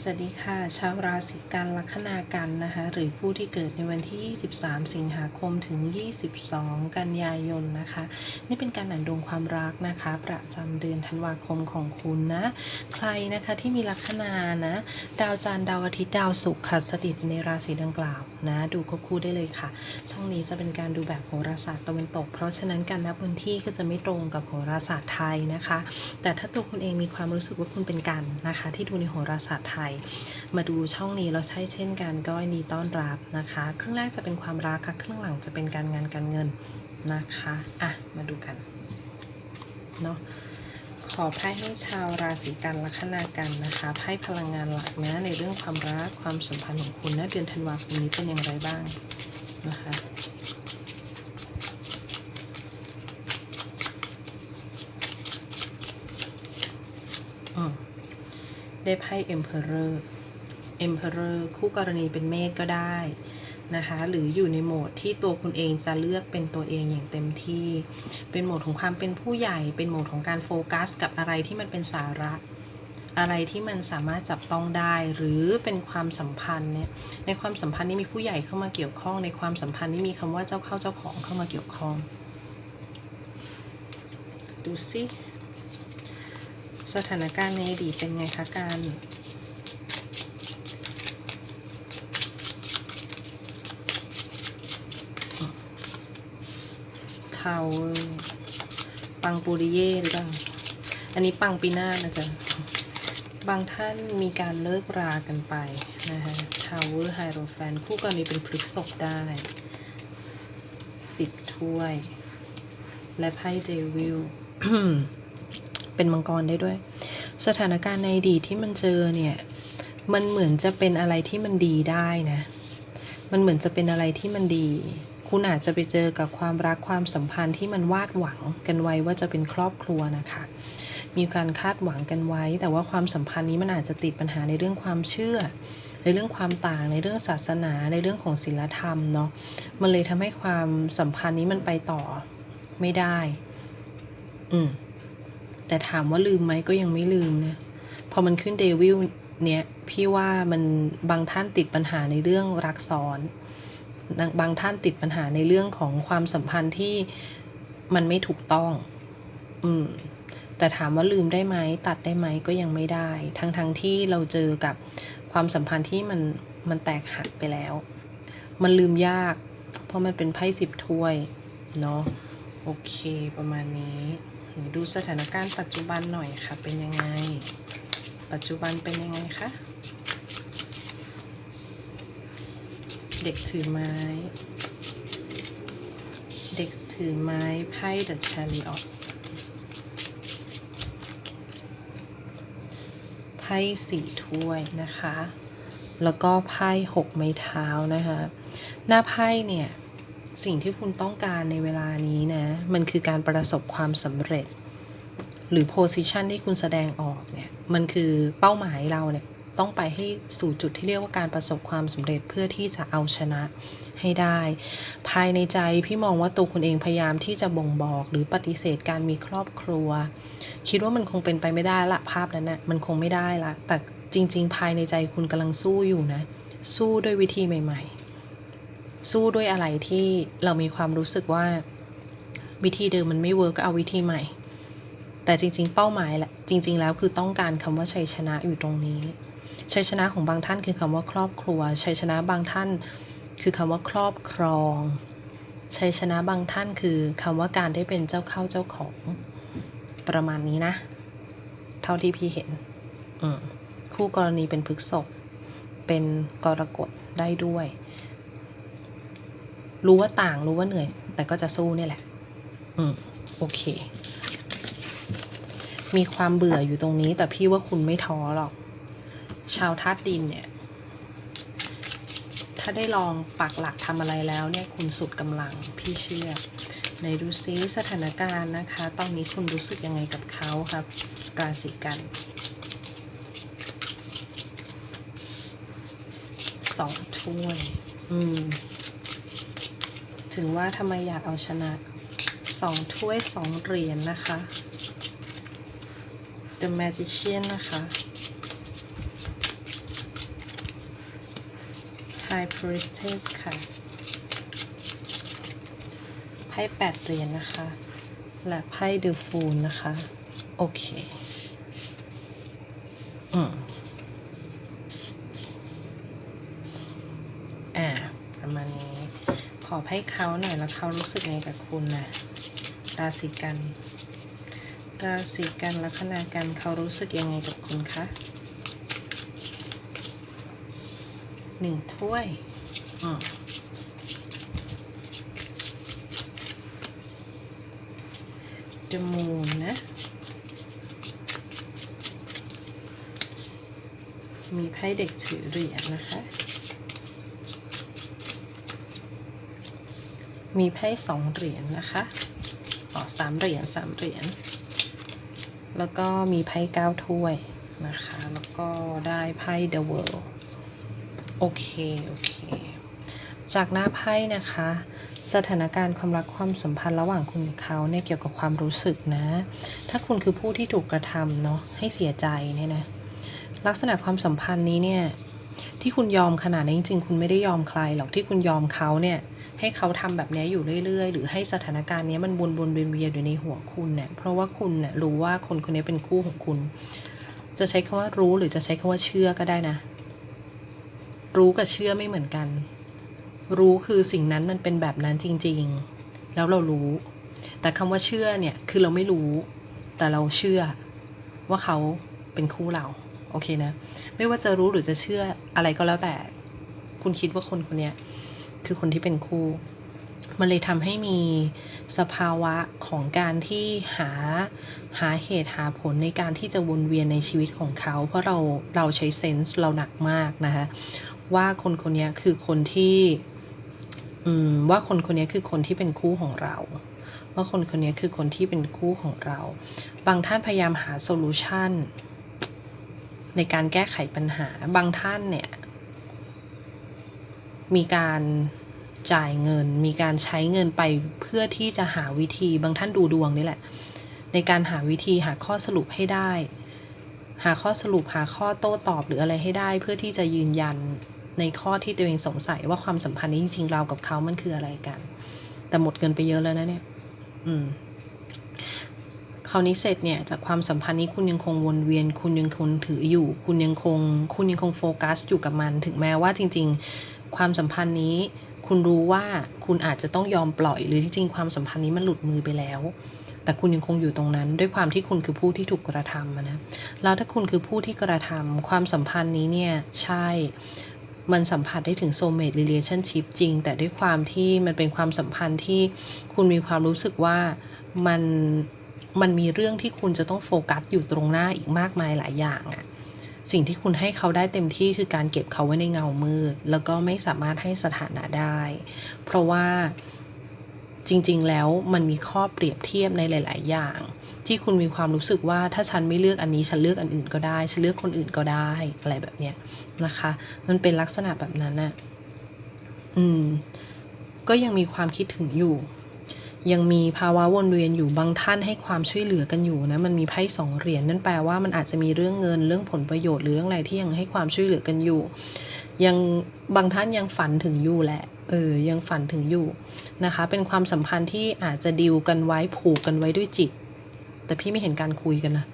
สวัสดีค่ะ ชาวราศีกันลัคนากันนะคะ หรือผู้ที่เกิดในวันที่ 23 สิงหาคมถึง 22 กันยายนนะคะ นี่เป็นการอ่านดวงความรักนะคะ ประจำเดือนธันวาคมของคุณนะ ใครนะคะที่มีลัคนานะ ดาวจันทร์ดาวอาทิตย์ดาวศุกร์ค่ะสถิตในราศีดังกล่าวนะ ดูควบคู่ได้เลยค่ะ ช่องนี้จะเป็นการดูแบบโหราศาสตร์ตะวันตก เพราะฉะนั้นการนับวันที่ก็จะไม่ตรงกับโหราศาสตร์ไทยนะคะ แต่ถ้าตัวคุณเองมีความรู้สึกว่าคุณเป็นกันนะคะ ที่ดูในโหราศาสตร์ไทยมาดูช่องนี้เราใช้เช่นกันก็ยินดีต้อนรับนะคะ ครึ่งแรกจะเป็นความรักค่ะ ครึ่งหลังจะเป็นการงานการเงินนะคะอะมาดูกันเนาะขอไพ่ให้ชาวราศีกันลัคนากันนะคะไพ่พลังงานหลักนะในเรื่องความรักความสัมพันธ์ของคุณนะเดือนธันวาคมนี้เป็นอย่างไรบ้างนะคะ ได้ไพ่ Emperor Emperor คู่กรณีเป็นเมษก็ได้นะคะหรืออยู่ในโหมดที่ตัวคุณเองจะเลือกเป็นตัวเองอย่างเต็มที่ เป็นโหมดของความเป็นผู้ใหญ่ เป็นโหมดของการโฟกัส กับอะไรที่มันเป็นสาระ อะไรที่มันสามารถจับต้องได้ หรือเป็นความสัมพันธ์เนี่ยในความสัมพันธ์นี้มีผู้ใหญ่เข้ามาเกี่ยวข้อง ในความสัมพันธ์นี้มีคำว่าเจ้าเข้าเจ้าของเข้ามาเกี่ยวข้อง ดูสิ สถานการณ์ในอดีตเป็นไงคะการเทาปังปูริเย่หรือเปล่าอันนี้ปังปีหน้านะจ๊ะบางท่านมีการเลิกรากันไปนะคะทาวเวอร์ไฮโรแฟนคู่กรณีเป็นพฤกษบได้สิบถ้วย และไพ่เจวิล เป็นมังกรได้ด้วย สถานการณ์ในอดีตที่มันเจอเนี่ย มันเหมือนจะเป็นอะไรที่มันดีได้นะ มันเหมือนจะเป็นอะไรที่มันดี คุณอาจจะไปเจอกับความรักความสัมพันธ์ที่มันวาดหวังกันไว้ว่าจะเป็นครอบครัวนะคะ มีการคาดหวังกันไว้ แต่ว่าความสัมพันธ์นี้มันอาจจะติดปัญหาในเรื่องความเชื่อในเรื่องความต่างในเรื่องศาสนาในเรื่องของศีลธรรมเนาะมันเลยทำให้ความสัมพันธ์นี้มันไปต่อไม่ได้ อืม แต่ถามว่าลืมไหมก็ยังไม่ลืมนะพอมันขึ้นเดวิลเนี่ยพี่ว่ามันบางท่านติดปัญหาในเรื่องรักซ้อนบางท่านติดปัญหาในเรื่องของความสัมพันธ์ที่มันไม่ถูกต้อง อืม แต่ถามว่าลืมได้ไหมตัดได้ไหมก็ยังไม่ได้ ทั้งทั้งที่เราเจอกับความสัมพันธ์ที่มันมันแตกหักไปแล้ว มันลืมยาก เพราะมันเป็นไพ่สิบถ้วย เนาะโอเคประมาณนี้ ดูสถานการณ์ปัจจุบันหน่อยค่ะ เป็นยังไง ปัจจุบันเป็นยังไงคะ เด็กถือไม้ เด็กถือไม้ไพ่เดอะชาริออตไพ่สี่ถ้วยนะคะ แล้วก็ไพ่หกไม้เท้านะคะ หน้าไพ่เนี่ย สิ่งที่คุณต้องการในเวลานี้นะ มันคือการประสบความสำเร็จ หรือโพสิชันที่คุณแสดงออกเนี่ย มันคือเป้าหมายเราเนี่ย ต้องไปให้สู่จุดที่เรียกว่าการประสบความสำเร็จเพื่อที่จะเอาชนะให้ได้ ภายในใจพี่มองว่าตัวคุณเองพยายามที่จะบ่งบอกหรือปฏิเสธการมีครอบครัว คิดว่ามันคงเป็นไปไม่ได้ละภาพนั้นนะ่ะมันคงไม่ได้ละแต่จริง ๆ ภายในใจคุณกำลังสู้อยู่นะ สู้ด้วยวิธีใหม่ ๆ สู้ด้วยอะไรที่เรามีความรู้สึกว่าวิธีเดิมมันไม่เวิร์กก็เอาวิธีใหม่ แต่จริง ๆ เป้าหมายแหละจริง ๆ แล้วคือต้องการคำว่าชัยชนะอยู่ตรงนี้ชัยชนะของบางท่านคือคำว่าครอบครัวชัยชนะบางท่านคือคำว่าครอบครองชัยชนะบางท่านคือคำว่าการได้เป็นเจ้าเข้าเจ้าของประมาณนี้นะ เท่าที่พี่เห็น คู่กรณีเป็นพฤกษบเป็นกรกฎได้ด้วย รู้ว่าต่างรู้ว่าเหนื่อย แต่ก็จะสู้เนี่ยแหละ อืม โอเค มีความเบื่ออยู่ตรงนี้ แต่พี่ว่าคุณไม่ท้อหรอก ชาวธาตุดินเนี่ย ถ้าได้ลองปักหลักทำอะไรแล้วเนี่ย คุณสุดกำลังพี่เชื่อในดูซิสถานการณ์นะคะ ตอนนี้คุณรู้สึกยังไงกับเขาครับ ราศีกันสองถ้วย อืม ถึงว่าทำไมอยากเอาชนะสองถ้วยสองเหรียญนนะคะ The Magician นะคะ High Priestess ค่ะ ไพ่แปดเหรียญนนะคะ และไพ่ The Fool นะคะ โอเค ขอให้เขาหน่อยแล้วเขารู้สึกไงกับคุณนะราศีกันราศีกันลัคนากันเขารู้สึกยังไงกับคุณคะหนึ่งถ้วยอืม The Moon นะ มีไพ่เด็กถือเหรียญนะคะ มีไพ่สองเหรียญนะคะอ๋อสามเหรียญสามเหรียญ แล้วก็มีไพ่เก้าถ้วยนะคะ แล้วก็ได้ไพ่ The World โอเค โอเค จากหน้าไพ่นะคะ สถานการณ์ความรักความสัมพันธ์ระหว่างคุณกับเขาเนี่ยเกี่ยวกับความรู้สึกนะ ถ้าคุณคือผู้ที่ถูกกระทำเนาะให้เสียใจเนี่ยนะ ลักษณะความสัมพันธ์นี้เนี่ยที่คุณยอมขนาดนี้จริงๆ คุณไม่ได้ยอมใครหรอกที่คุณยอมเขาเนี่ย ให้เขาทำแบบนี้อยู่เรื่อย ๆ หรือให้สถานการณ์นี้มันวนๆเวียนๆอยู่ในหัวคุณเนี่ยเพราะว่าคุณเนี่ยรู้ว่าคนคนนี้เป็นคู่ของคุณ จะใช้คำว่ารู้หรือจะใช้คำว่าเชื่อก็ได้นะ รู้กับเชื่อไม่เหมือนกัน รู้คือสิ่งนั้นมันเป็นแบบนั้นจริง ๆ แล้วเรารู้ แต่คำว่าเชื่อเนี่ยคือเราไม่รู้ แต่เราเชื่อว่าเขาเป็นคู่เราโอเคนะ ไม่ว่าจะรู้หรือจะเชื่ออะไรก็แล้วแต่ คุณคิดว่าคนคนนี้ คือคนที่เป็นคู่ มันเลยทำให้มีสภาวะของการที่หาหาเหตุหาผลในการที่จะวนเวียนในชีวิตของเขา เพราะเราเราใช้เซนส์เราหนักมากนะคะว่าคนคนนี้คือคนที่ว่าคนคนนี้คือคนที่เป็นคู่ของเรา ว่าคนคนนี้คือคนที่เป็นคู่ของเรา บางท่านพยายามหาโซลูชันในการแก้ไขปัญหาบางท่านเนี่ย มีการจ่ายเงิน มีการใช้เงินไปเพื่อที่จะหาวิธีบางท่านดูดวงนี่แหละ ในการหาวิธีหาข้อสรุปให้ได้ หาข้อสรุปหาข้อโต้ตอบหรืออะไรให้ได้ เพื่อที่จะยืนยันในข้อที่ตัวเองสงสัยว่าความสัมพันธ์นี้จริงๆเรากับเขามันคืออะไรกัน แต่หมดเงินไปเยอะแล้วนะเนี่ย อืมคราวนี้เสร็จเนี่ยจากความสัมพันธ์นี้คุณยังคงวนเวียน คุณยังคงถืออยู่ คุณยังคง คุณยังคงโฟกัสอยู่กับมัน ถึงแม้ว่าจริง ๆ ความสัมพันธ์นี้ คุณรู้ว่าคุณอาจจะต้องยอมปล่อย หรือที่จริงความสัมพันธ์นี้มันหลุดมือไปแล้ว แต่คุณยังคงอยู่ตรงนั้น ด้วยความที่คุณคือผู้ที่ถูกกระทำนะแล้วถ้าคุณคือผู้ที่กระทำความสัมพันธ์นี้เนี่ยใช่มันสัมผัสได้ถึง soulmate relationship จริง แต่ด้วยความที่มันเป็นความสัมพันธ์ที่คุณมีความรู้สึกว่ามันมันมีเรื่องที่คุณจะต้องโฟกัสอยู่ตรงหน้าอีกมากมายหลายอย่างอะ สิ่งที่คุณให้เขาได้เต็มที่คือการเก็บเขาไว้ในเงามืด แล้วก็ไม่สามารถให้สถานะได้ เพราะว่าจริง ๆ แล้วมันมีข้อเปรียบเทียบในหลาย ๆ อย่าง ที่คุณมีความรู้สึกว่าถ้าฉันไม่เลือกอันนี้ฉันเลือกอันอื่นก็ได้ ฉันเลือกคนอื่นก็ได้อะไรแบบเนี้ยนะคะ มันเป็นลักษณะแบบนั้นน่ะอืม ก็ยังมีความคิดถึงอยู่ ยังมีภาวะวนเวียนอยู่บางท่านให้ความช่วยเหลือกันอยู่นะมันมีไพ่สองเหรียญนั่นแปลว่ามันอาจจะมีเรื่องเงินเรื่องผลประโยชน์หรือเรื่องอะไรที่ยังให้ความช่วยเหลือกันอยู่ ยังบางท่านยังฝันถึงอยู่แหละเออยังฝันถึงอยู่นะคะ เป็นความสัมพันธ์ที่อาจจะดีลกันไว้ผูกกันไว้ด้วยจิต แต่พี่ไม่เห็นการคุยกันนะ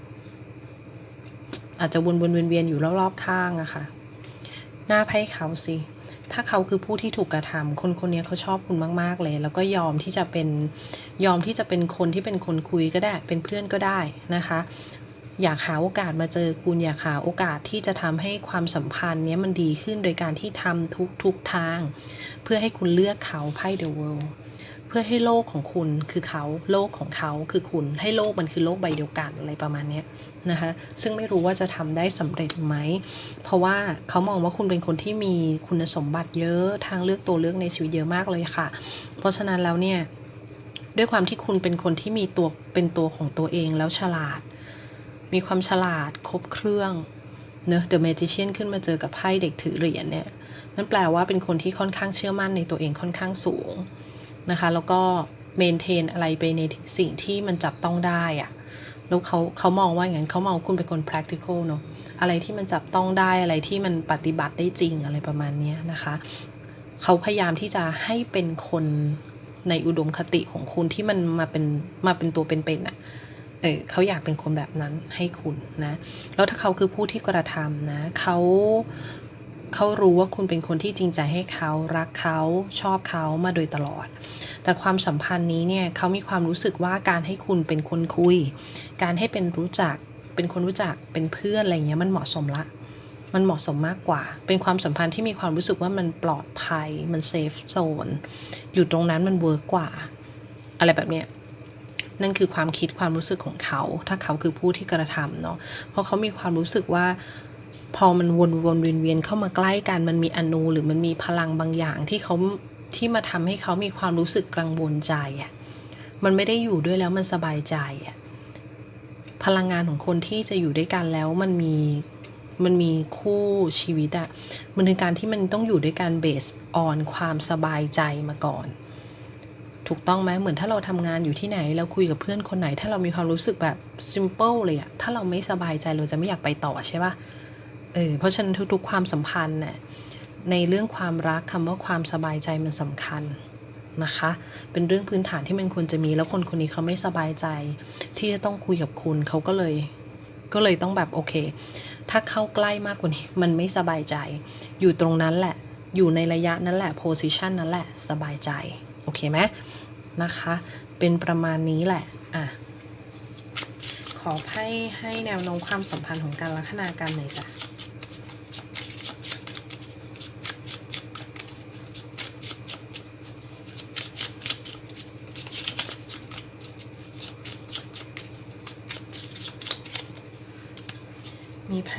อาจจะวนวนเวียนเวียนอยู่รอบๆข้างอะค่ะ หน้าไพ่เขาสิ ถ้าเขาคือผู้ที่ถูกกระทำคนคนนี้เขาชอบคุณมาก ๆ เลย แล้วก็ยอมที่จะเป็นยอมที่จะเป็นคนที่เป็นคนคุยก็ได้ เป็นเพื่อนก็ได้นะคะ อยากหาโอกาสมาเจอคุณอยากหาโอกาสที่จะทำให้ความสัมพันธ์นี้มันดีขึ้นโดยการที่ทำทุกทุกทาง เพื่อให้คุณเลือกเขาไพ่เดอะเวิลด์ พื่อให้โลกของคุณคือเขาโลกของเขาคือคุณให้โลกมันคือโลกใบเดียวกันอะไรประมาณนี้นะคะซึ่งไม่รู้ว่าจะทำได้สำเร็จไหม เพราะว่าเขามองว่าคุณเป็นคนที่มีคุณสมบัติเยอะทางเลือกตัวเลือกในชีวิตเยอะมากเลยค่ะ เพราะฉะนั้นแล้วเนี่ยด้วยความที่คุณเป็นคนที่มีตัวเป็นตัวของตัวเองแล้วฉลาด มีความฉลาดครบเครื่องเนอะ The Magician ขึ้นมาเจอกับไพ่เด็กถือเหรียญเนี่ยนั่นแปลว่าเป็นคนที่ค่อนข้างเชื่อมั่นในตัวเองค่อนข้างสูง นะคะ แล้วก็เมนเทนอะไรไปในสิ่งที่มันจับต้องได้อะแล้วเขาเขามองว่าอย่างนั้นเขามองคุณเป็นคน practical เนอะอะไรที่มันจับต้องได้อะไรที่มันปฏิบัติได้จริงอะไรประมาณนี้นะคะเขาพยายามที่จะให้เป็นคนในอุดมคติของคุณที่มันมาเป็นมาเป็นตัวเป็นๆอะเออเขาอยากเป็นคนแบบนั้นให้คุณนะ แล้วถ้าเขาคือผู้ที่กระทำนะเขา เขารู้ว่าคุณเป็นคนที่จริงใจให้เขารักเขาชอบเขามาโดยตลอด แต่ความสัมพันธ์นี้เนี่ยเขามีความรู้สึกว่าการให้คุณเป็นคนคุย การให้เป็นรู้จัก เป็นคนรู้จักเป็นเพื่อนอะไรเงี้ยมันเหมาะสมละ มันเหมาะสมมากกว่า เป็นความสัมพันธ์ที่มีความรู้สึกว่ามันปลอดภัย มันเซฟโซนอยู่ตรงนั้นมันเวิร์กกว่า อะไรแบบเนี้ยนั่นคือความคิดความรู้สึกของเขา ถ้าเขาคือผู้ที่กระทำเนาะเพราะเขามีความรู้สึกว่า พอมันวนวนเวียนเวียนเข้ามาใกล้กัน มันมีอนูหรือมันมีพลังบางอย่างที่เขาที่มาทำให้เขามีความรู้สึกกังวลใจอะ่ะมันไม่ได้อยู่ด้วยแล้วมันสบายใจอะ่ะพลังงานของคนที่จะอยู่ด้วยกันแล้วมันมีมันมีคู่ชีวิตอะมันคือการที่มันต้องอยู่ด้วยกันเบสออนความสบายใจมาก่อน ถูกต้องไหมเหมือนถ้าเราทำงานอยู่ที่ไหน เราคุยกับเพื่อนคนไหน ถ้าเรามีความรู้สึกแบบ simple เลยอะถ้าเราไม่สบายใจเราจะไม่อยากไปต่อใช่ปะ เออเพราะฉะนั้นทุกๆความสัมพันธ์เนี่ยในเรื่องความรักคำว่าความสบายใจมันสำคัญนะคะ เป็นเรื่องพื้นฐานที่มันควรจะมีแล้วคนคนนี้เขาไม่สบายใจ ที่จะต้องคุยกับคุณเขาก็เลย ก็เลยต้องแบบโอเค ถ้าเข้าใกล้มากกว่านี้มันไม่สบายใจ อยู่ตรงนั้นแหละ อยู่ในระยะนั้นแหละโพสิชันนั้นแหละสบายใจ โอเคไหมนะคะ เป็นประมาณนี้แหละอะขอให้ให้แนวโน้มความสัมพันธ์ของการลัคนาการหน่อยจ้ะ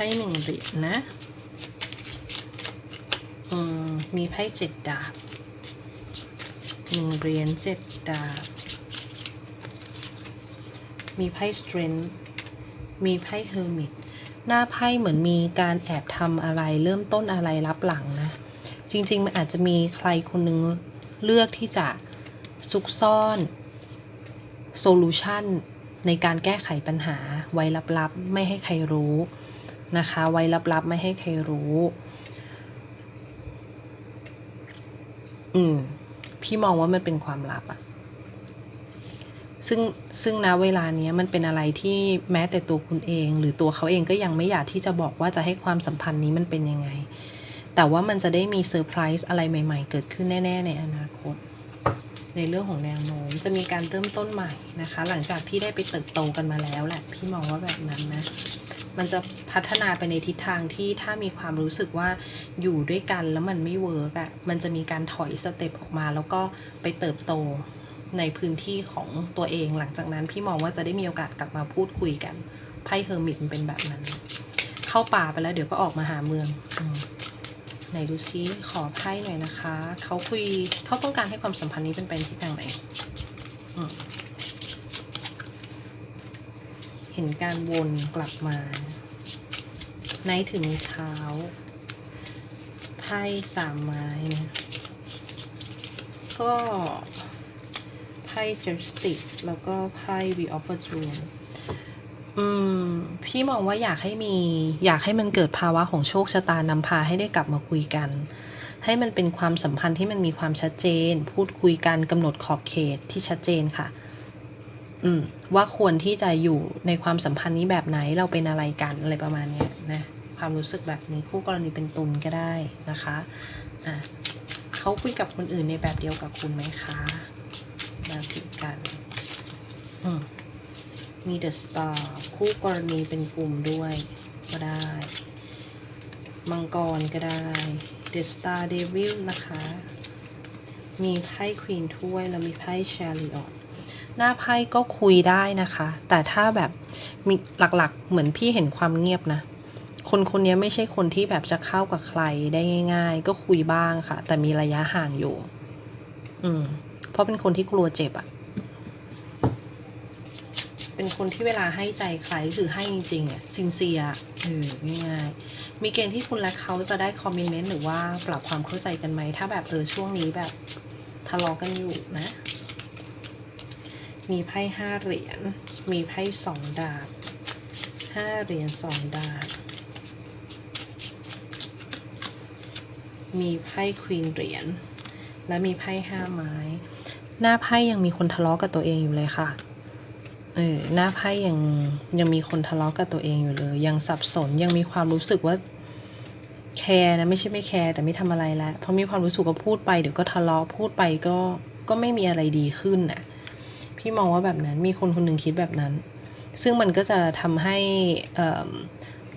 ไพ่หนึ่งเหรียญนะ อืม มีไพ่เจ็ดดาบหนึ่งเหรียญเจ็ดดาบ มีไพ่ strength มีไพ่ hermit หน้าไพ่เหมือนมีการแอบทำอะไร เริ่มต้นอะไรรับหลังนะ จริง ๆ มันอาจจะมีใครคนหนึงเลือกที่จะซุกซ่อนโซลูชันในการแก้ไขปัญหาไว้ลับๆ ไม่ให้ใครรู้ นะคะ ไว้ลับๆ ไม่ให้ใครรู้ อืม พี่มองว่ามันเป็นความลับอะซึ่งซึ่งนะเวลาเนี้ยมันเป็นอะไรที่แม้แต่ตัวคุณเอง หรือตัวเขาเองก็ยังไม่อยากที่จะบอกว่าจะให้ความสัมพันธ์นี้มันเป็นยังไง แต่ว่ามันจะได้มีเซอร์ไพรส์อะไรใหม่ ๆ เกิดขึ้นแน่ ๆ ในอนาคต ในเรื่องของแนวโน้มจะมีการเริ่มต้นใหม่นะคะ หลังจากที่ได้ไปเติบโตกันมาแล้วแหละ พี่มองว่าแบบนั้นนะ มันจะพัฒนาไปในทิศทางที่ถ้ามีความรู้สึกว่าอยู่ด้วยกันแล้วมันไม่เวิร์กอะ่ะ มันจะมีการถอยสเต็ปออกมา แล้วก็ไปเติบโตในพื้นที่ของตัวเอง หลังจากนั้นพี่มองว่าจะได้มีโอกาสกลับมาพูดคุยกันไพ่เฮอร์มิตมันเป็นแบบนั้น เข้าป่าไปแล้วเดี๋ยวก็ออกมาหาเมืองอไหนดูซิขอไพ่หน่อยนะคะ เขาคุยเขาต้องการให้ความสัมพันธ์นี้เป็นไปในทิศทางไหน อืม เห็นการวนกลับมา ในถึงเช้า ไพ่สามไม้นี่ยก็ไพ่ justice แล้วก็ไพ่ we of fortune อืม พี่มองว่าอยากให้มี อยากให้มันเกิดภาวะของโชคชะตานำพาให้ได้กลับมาคุยกัน ให้มันเป็นความสัมพันธ์ที่มันมีความชัดเจน พูดคุยกันกำหนดขอบเขตที่ชัดเจนค่ะ ว่าควรที่จะอยู่ในความสัมพันธ์นี้แบบไหนเราเป็นอะไรกันอะไรประมาณนี้นะความรู้สึกแบบนี้คู่กรณีเป็นตุลก็ได้นะคะอะเขาคุยกับคนอื่นในแบบเดียวกับคุณไหมคะราศีกันมมีเดอะสตาร์คู่กรณีเป็นกลุ่มด้วยก็ได้มังกรก็ได้เดอะสตาร์เดวิลนะคะ มีไพ่ควีนถ้วยแล้วมีไพ่แชริออต หน้าไพ่ก็คุยได้นะคะ แต่ถ้าแบบมีหลักๆ เหมือนพี่เห็นความเงียบนะ คนคนนี้ไม่ใช่คนที่แบบจะเข้ากับใครได้ง่าย ๆ ก็คุยบ้างค่ะ แต่มีระยะห่างอยู่ อืม เพราะเป็นคนที่กลัวเจ็บอะเป็นคนที่เวลาให้ใจใครคือให้จริงๆอะซินเซียเออง่ายๆมีเกณฑ์ที่คุณและเขาจะได้คอมเมนต์หรือว่าปรับความเข้าใจกันไหมถ้าแบบเออช่วงนี้แบบทะเลาะกันอยู่นะ มีไพ่ห้าเหรียญ มีไพ่สองดาบห้าเหรียญสองดาบ มีไพ่ควีนเหรียญ และมีไพ่ห้าไม้ หน้าไพ่ยังมีคนทะเลาะกับตัวเองอยู่เลยค่ะ เออ หน้าไพ่ยังยังมีคนทะเลาะกับตัวเองอยู่เลย ยังสับสน ยังมีความรู้สึกว่าแคร์นะไม่ใช่ไม่แคร์แต่ไม่ทำอะไรแล้วเพราะมีความรู้สึกว่าพูดไปเดี๋ยวก็ทะเลาะพูดไปก็ก็ไม่มีอะไรดีขึ้นน่ะ พี่มองว่าแบบนั้น มีคนคนหนึ่งคิดแบบนั้น ซึ่งมันก็จะทำให้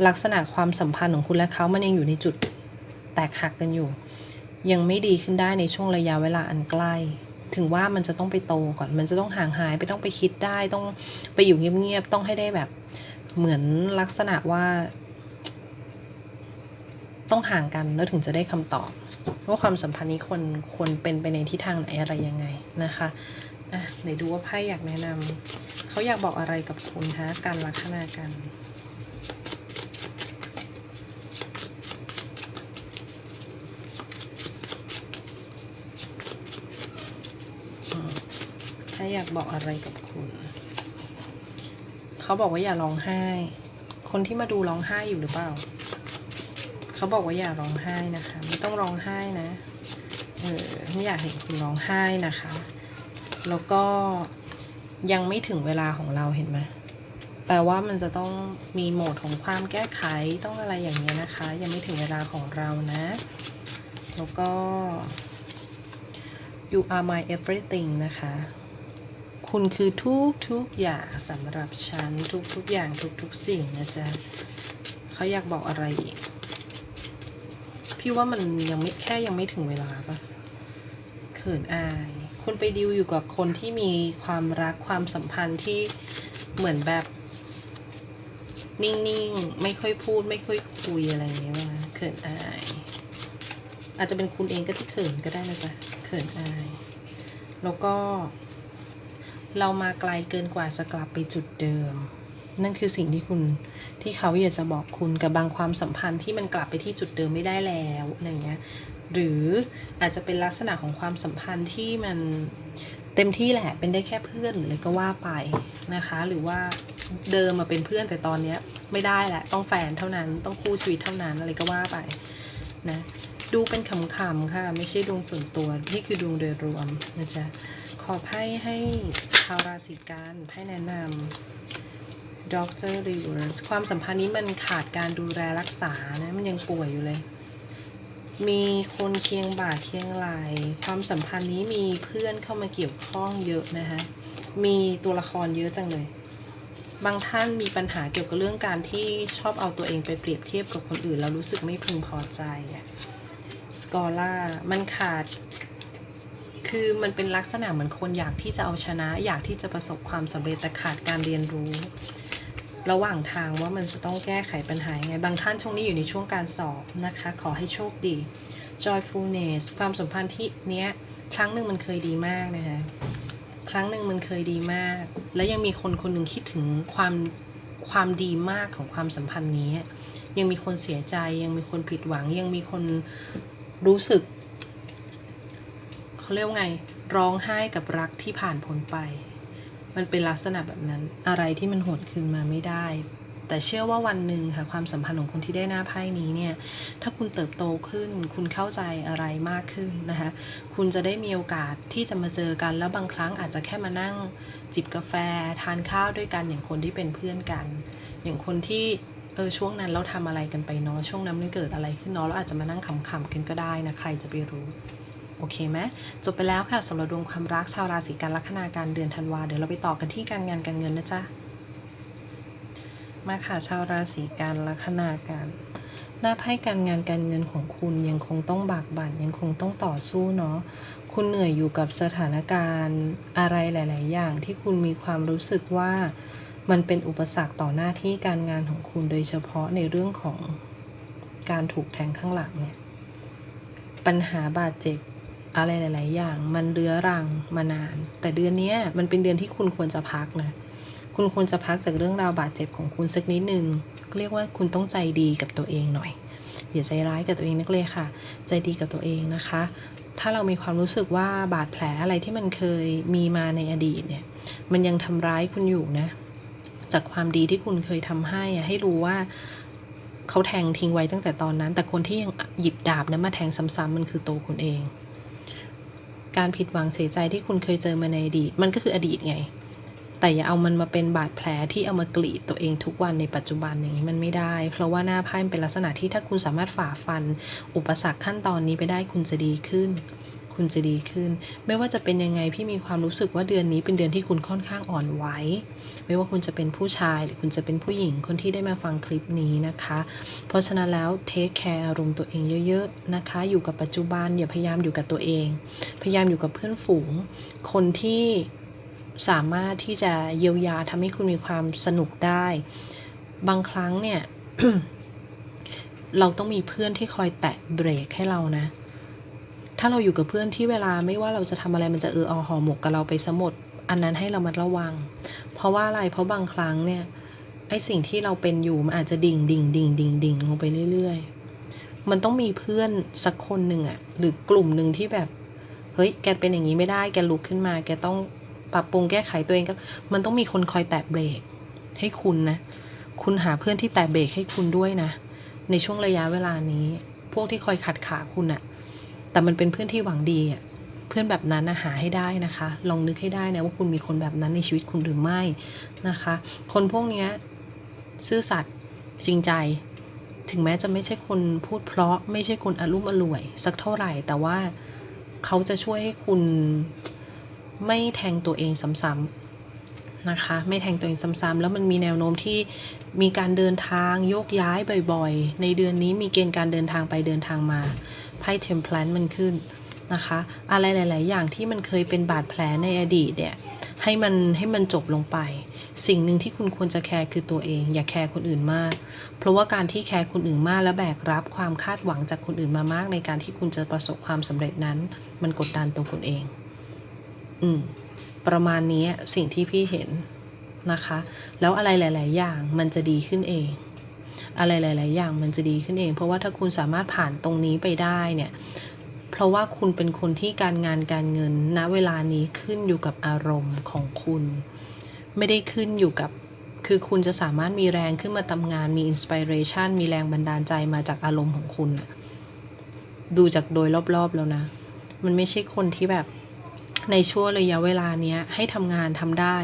ลักษณะความสัมพันธ์ของคุณและเขามันยังอยู่ในจุดแตกหักกันอยู่ ยังไม่ดีขึ้นได้ในช่วงระยะเวลาอันใกล้ ถึงว่ามันจะต้องไปโตก่อน มันจะต้องห่างหายไปต้องไปคิดได้ ต้องไปอยู่เงียบๆ ต้องให้ได้แบบเหมือนลักษณะว่า ต้องห่างกันแล้วถึงจะได้คำตอบว่าความสัมพันธ์นี้ควรควรเป็นไปในทิศทางไหนอะไรยังไงนะคะ อะไหนดูว่าไพ่อยากแนะนำเขาอยากบอกอะไรกับคุณฮะการลักษณะกันถ้าอยากบอกอะไรกับคุณ เขาบอกว่าอย่าร้องไห้ คนที่มาดูร้องไห้อยู่หรือเปล่า เขาบอกว่าอย่าร้องไห้นะคะ ไม่ต้องร้องไห้นะ เออไม่อยากเห็นคุณร้องไห้นะคะ แล้วก็ยังไม่ถึงเวลาของเราเห็นไหมแปลว่ามันจะต้องมีโหมดของความแก้ไขต้องอะไรอย่างเงี้ยนะคะ ยังไม่ถึงเวลาของเรานะ แล้วก็ you are my everything นะคะ คุณคือทุกทุกอย่างสำหรับฉัน ทุกทุกอย่างทุกทุกสิ่งนะจ๊ะเขาอยากบอกอะไรอีก พี่ว่ามันยังไม่แค่ยังไม่ถึงเวลาปะเขินอาย คุณไปดิวอยู่กับคนที่มีความรักความสัมพันธ์ที่เหมือนแบบนิ่งๆ ไม่ค่อยพูด ไม่ค่อยคุยอะไรอย่างเงี้ยว่าเขินอาย อาจจะเป็นคุณเองก็ที่เขินก็ได้นะจ๊ะเขินอาย แล้วก็ เรามาไกลเกินกว่าจะกลับไปจุดเดิม นั่นคือสิ่งที่คุณที่เขาอยากจะบอกคุณกับบางความสัมพันธ์ที่มันกลับไปที่จุดเดิมไม่ได้แล้วอะไรเงี้ย หรืออาจจะเป็นลักษณะของความสัมพันธ์ที่มันเต็มที่แหละเป็นได้แค่เพื่อนหรืออะไรก็ว่าไปนะคะ หรือว่าเดิมมาเป็นเพื่อนแต่ตอนเนี้ยไม่ได้แหละต้องแฟนเท่านั้นต้องคู่ชีวิตเท่านั้นอะไรก็ว่าไปนะดูเป็นขำๆค่ะ ไม่ใช่ดวงส่วนตัวนี่คือดวงโดยรวมนะจ๊ะขอไพ่ให้ชาวราศีกันไพ่แนะนำด็อกเจอร Reverse ความสัมพันธ์นี้มันขาดการดูแลรักษานะมันยังป่วยอยู่เลย มีคนเคียงบ่าเคียงไหลความสัมพันธ์นี้มีเพื่อนเข้ามาเกี่ยวข้องเยอะนะคะมีตัวละครเยอะจังเลย บางท่านมีปัญหาเกี่ยวกับเรื่องการที่ชอบเอาตัวเองไปเปรียบเทียบกับคนอื่น แล้วรู้สึกไม่พึงพอใจสกอล่ามันขาด คือมันเป็นลักษณะเหมือนคนอยากที่จะเอาชนะ อยากที่จะประสบความสำเร็จแต่ขาดการเรียนรู้ ระหว่างทางว่ามันจะต้องแก้ไขปัญหายังไง บางท่านช่วงนี้อยู่ในช่วงการสอบนะคะ ขอให้โชคดี joyfulness ความสัมพันธ์ที่เนี้ยครั้งหนึ่งมันเคยดีมากนะคะ ครั้งหนึ่งมันเคยดีมาก และยังมีคนคนหนึ่งคิดถึงความความดีมากของความสัมพันธ์นี้ ยังมีคนเสียใจยังมีคนผิดหวัง ยังมีคนรู้สึกเขาเรียกว่าไงร้องไห้กับรักที่ผ่านพ้นไป มันเป็นลักษณะแบบนั้น อะไรที่มันหดคืนมาไม่ได้ แต่เชื่อว่าวันหนึ่งค่ะความสัมพันธ์ของคนที่ได้หน้าไพ่นี้เนี่ย ถ้าคุณเติบโตขึ้น คุณเข้าใจอะไรมากขึ้นนะคะ คุณจะได้มีโอกาสที่จะมาเจอกัน แล้วบางครั้งอาจจะแค่มานั่ง จิบกาแฟ ทานข้าวด้วยกันอย่างคนที่เป็นเพื่อนกัน อย่างคนที่เออช่วงนั้นเราทำอะไรกันไปเนาะช่วงนั้นมันเกิดอะไรขึ้นเนาะเราอาจจะมานั่งขำๆกันก็ได้นะใครจะไปรู้ โอเคไหมจบไปแล้วค่ะสำหรับดวงความรักชาวราศีกันลัคนาการเดือนธันวาเดี๋ยวเราไปต่อกันที่การงานการเงินนะจ๊ะมาค่ะชาวราศีกันลัคนาการหน้าไพ่การงานการเงินของคุณยังคงต้องบากบั่นยังคงต้องต่อสู้เนาะคุณเหนื่อยอยู่กับสถานการณ์อะไรหลาย ๆ อย่างที่คุณมีความรู้สึกว่ามันเป็นอุปสรรคต่อหน้าที่การงานของคุณโดยเฉพาะในเรื่องของการถูกแทงข้างหลังเนี่ยปัญหาบาดเจ็บ อะไรหลาย ๆ อย่าง มันเรื้อรังมานาน แต่เดือนนี้มันเป็นเดือนที่คุณควรจะพักนะคุณควรจะพักจากเรื่องราวบาดเจ็บของคุณสักนิดนึงก็เรียกว่าคุณต้องใจดีกับตัวเองหน่อยอย่าใจร้ายกับตัวเองนักเลยค่ะ ใจดีกับตัวเองนะคะ ถ้าเรามีความรู้สึกว่าบาดแผลอะไรที่มันเคยมีมาในอดีตเนี่ย มันยังทำร้ายคุณอยู่นะ จากความดีที่คุณเคยทำให้อะให้รู้ว่าเขาแทงทิ้งไว้ตั้งแต่ตอนนั้น แต่คนที่ยังหยิบดาบนั้นมาแทงซ้ำๆมันคือตัวคุณเอง การผิดหวังเสียใจที่คุณเคยเจอมาในอดีต มันก็คืออดีตไง แต่อย่าเอามันมาเป็นบาดแผลที่เอามากรีดตัวเองทุกวันในปัจจุบันอย่างนี้มันไม่ได้ เพราะว่าหน้าไพ่เป็นลักษณะที่ถ้าคุณสามารถฝ่าฟัน อุปสรรคขั้นตอนนี้ไปได้คุณจะดีขึ้น คุณจะดีขึ้น ไม่ว่าจะเป็นยังไงพี่มีความรู้สึกว่าเดือนนี้เป็นเดือนที่คุณค่อนข้างอ่อนไหวไม่ว่าคุณจะเป็นผู้ชายหรือคุณจะเป็นผู้หญิงคนที่ได้มาฟังคลิปนี้นะคะ เพราะฉะนั้นแล้วเทคแคร์อารมณ์ตัวเองเยอะๆนะคะ อยู่กับปัจจุบันอย่าพยายามอยู่กับตัวเอง พยายามอยู่กับเพื่อนฝูง คนที่สามารถที่จะเยียวยาทำให้คุณมีความสนุกได้ บางครั้งเนี่ยเราต้องมีเพื่อนที่คอยแตะเบรกให้เรานะ ถ้าเราอยู่กับเพื่อนที่เวลาไม่ว่าเราจะทำอะไรมันจะเอออหอหมกกับเราไปสมดอันนั้นให้เรามาระวัง เพราะว่าอะไรเพราะบางครั้งเนี่ยไอสิ่งที่เราเป็นอยู่มันอาจจะดิ่งดิ่งดิ่งดิ่งดิ่งลงไปเรื่อย ๆ มันต้องมีเพื่อนสักคนหนึ่งอะหรือกลุ่มหนึ่งที่แบบเฮ้ยแกเป็นอย่างนี้ไม่ได้แกลุกขึ้นมา แกต้องปรับปรุงแก้ไขตัวเองก็มันต้องมีคนคอยแตะเบรกให้คุณนะ คุณหาเพื่อนที่แตะเบรกให้คุณด้วยนะ ในช่วงระยะเวลานี้ พวกที่คอยขัดขาคุณอะ แต่มันเป็นเพื่อนที่หวังดีอะเพื่อนแบบนั้นนะหาให้ได้นะคะ ลองนึกให้ได้นะว่าคุณมีคนแบบนั้นในชีวิตคุณหรือไม่นะคะ คนพวกนี้ซื่อสัตย์จริงใจ ถึงแม้จะไม่ใช่คนพูดเพราะไม่ใช่คนอารมณ์อร่วย สักเท่าไหร่ แต่ว่าเขาจะช่วยให้คุณไม่แทงตัวเองซ้ำๆ นะคะ ไม่แทงตัวเองซ้ำๆแล้วมันมีแนวโน้มที่มีการเดินทางโยกย้ายบ่อยๆ ในเดือนนี้มีเกณฑ์การเดินทางไปเดินทางมาไพ่เทมเพลนมันขึ้นนะคะ อะไรหลาย ๆ อย่างที่มันเคยเป็นบาดแผลในอดีตเนี่ยให้มันให้มันจบลงไป สิ่งหนึ่งที่คุณควรจะแคร์คือตัวเอง อย่าแคร์คนอื่นมาก เพราะว่าการที่แคร์คนอื่นมากและแบกรับความคาดหวังจากคนอื่นมามาก ในการที่คุณจะประสบความสำเร็จนั้น มันกดดันตัวคุณเอง อืม ประมาณนี้สิ่งที่พี่เห็นนะคะ แล้วอะไรหลาย ๆ อย่างมันจะดีขึ้นเอง อะไรหลาย ๆ อย่างมันจะดีขึ้นเอง เพราะว่าถ้าคุณสามารถผ่านตรงนี้ไปได้เนี่ยเพราะว่าคุณเป็นคนที่การงานการเงินณเวลานี้ขึ้นอยู่กับอารมณ์ของคุณ ไม่ได้ขึ้นอยู่กับคือคุณจะสามารถมีแรงขึ้นมาทำงานมีอินสปิเรชันมีแรงบันดาลใจมาจากอารมณ์ของคุณดูจากโดยรอบ ๆ แล้วนะ มันไม่ใช่คนที่แบบ ในช่วงระยะเวลาเนี้ยให้ทำงานทำได้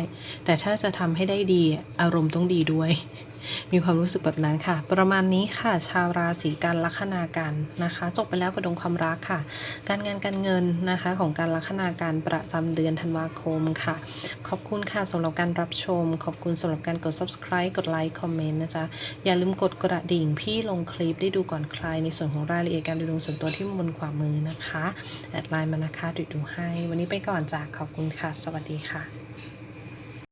แต่ถ้าจะทำให้ได้ดีอารมณ์ต้องดีด้วย มีความรู้สึกแบบนั้นค่ะ ประมาณนี้ค่ะชาวราศีกันลัคนากันนะคะ จบไปแล้วกับดงความรักค่ะ การงานการเงินนะคะของการลัคนาการประจำเดือนธันวาคมค่ะ ขอบคุณค่ะสำหรับการรับชม ขอบคุณสำหรับการกด subscribe กดไลค์คอมเมนต์นะจ๊ะอย่าลืมกดกระดิ่งพี่ลงคลิปได้ดูก่อนใคร ในส่วนของรายละเอียดการดูดวงส่วนตัวที่บนขวามือนะคะแอดไลน์มานะคะดูดูให้ วันนี้ไปก่อนจ้ะขอบคุณค่ะ สวัสดีค่ะ